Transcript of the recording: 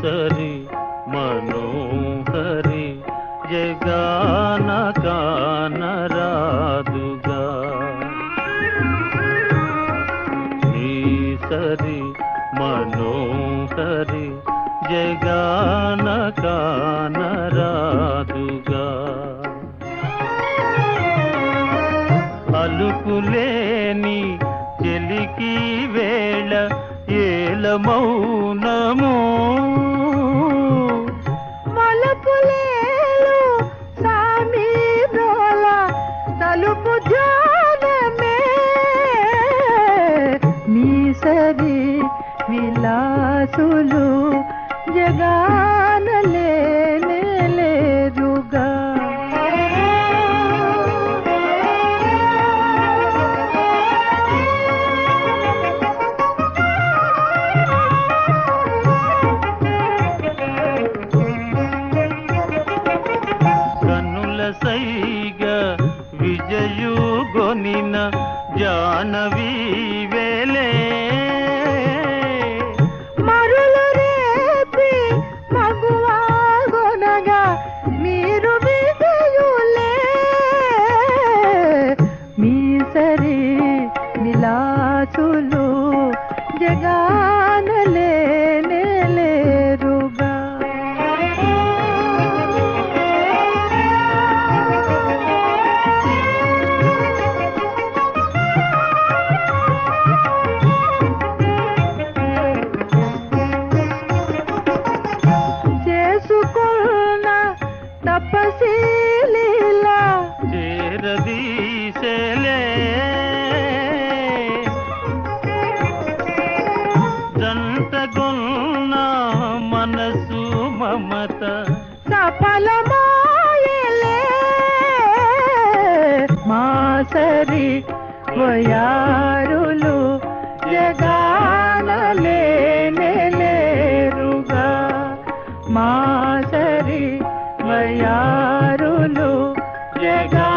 సరి మనోహరి జగాన కానరాదుగా సరి జగాన కానరాదుగా అలుపులేని చెలికి వేళ ఏల మౌనము. మలపులేలు సామి బ్రోల తలుపు ధ్యానమే. మీసరి విలాసులు జానవీ వేలే మరులు రేపి మగువాగొనగా మీరు విజయులే మీ సరి విలాసులు జగానలే. మమత. సఫలమాయలే మాసరి వయారులు జగానలేరుగా మాసరి వయారులు జగా